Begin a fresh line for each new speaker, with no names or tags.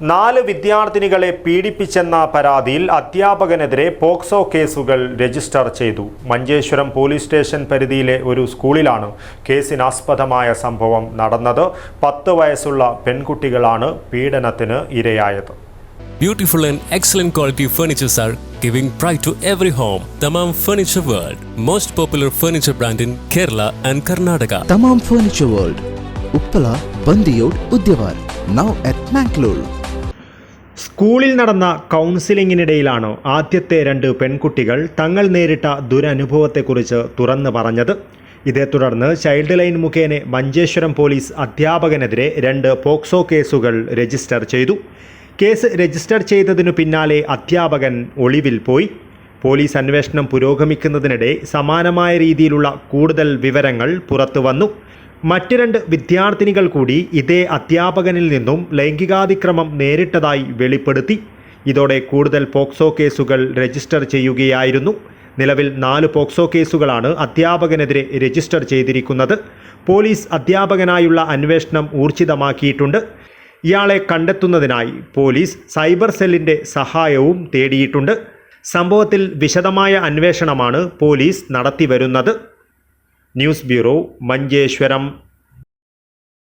നാല് വിദ്യാർത്ഥിനികളെ പീഡിപ്പിച്ചെന്ന പരാതിയിൽ അധ്യാപകനെതിരെ പോക്സോ കേസുകൾ രജിസ്റ്റർ ചെയ്തു മഞ്ചേശ്വരം പോലീസ് സ്റ്റേഷൻ പരിധിയിലെ ഒരു സ്കൂളിലാണ് കേസിനാസ്പദമായ സംഭവം നടന്നത് പത്ത് വയസ്സുള്ള പെൺകുട്ടികളാണ് പീഡനത്തിന് ഇരയായത്
beautiful and excellent quality furnitures are giving pride to every home. Tamam Furniture World, most popular furniture brand in Kerala and Karnataka.
തമാം furniture world Uppala Bandiyod Udyavar now at Mangalore
സ്കൂളിൽ നടന്ന കൗൺസിലിങ്ങിനിടയിലാണ് ആദ്യത്തെ രണ്ട് പെൺകുട്ടികൾ തങ്ങൾ നേരിട്ട ദുരനുഭവത്തെക്കുറിച്ച് തുറന്നു പറഞ്ഞത്. ഇതേ തുടർന്ന് ചൈൽഡ് ലൈൻ മുഖേന മഞ്ചേശ്വരം പോലീസ് അധ്യാപകനെതിരെ രണ്ട് പോക്സോ കേസുകൾ രജിസ്റ്റർ ചെയ്തു. കേസ് രജിസ്റ്റർ ചെയ്തതിനു പിന്നാലെ അധ്യാപകൻ ഒളിവിൽ പോയി. പോലീസ് അന്വേഷണം പുരോഗമിക്കുന്നതിനിടെ സമാനമായ രീതിയിലുള്ള കൂടുതൽ വിവരങ്ങൾ പുറത്തു വന്നു. മറ്റ് രണ്ട് വിദ്യാർത്ഥിനികൾ കൂടി ഇതേ അധ്യാപകനിൽ നിന്നും ലൈംഗികാതിക്രമം നേരിട്ടതായി വെളിപ്പെടുത്തി. ഇതോടെ കൂടുതൽ പോക്സോ കേസുകൾ രജിസ്റ്റർ ചെയ്യുകയായിരുന്നു. നിലവിൽ നാല് പോക്സോ കേസുകളാണ് അധ്യാപകനെതിരെ രജിസ്റ്റർ ചെയ്തിരിക്കുന്നത്. പോലീസ് അധ്യാപകനായുള്ള അന്വേഷണം ഊർജിതമാക്കിയിട്ടുണ്ട്. ഇയാളെ കണ്ടെത്തുന്നതിനായി പോലീസ് സൈബർ സെല്ലിന്റെ സഹായവും തേടിയിട്ടുണ്ട്. സംഭവത്തിൽ വിശദമായ അന്വേഷണമാണ് പോലീസ് നടത്തിവരുന്നത്. News bureau Manjeshwaram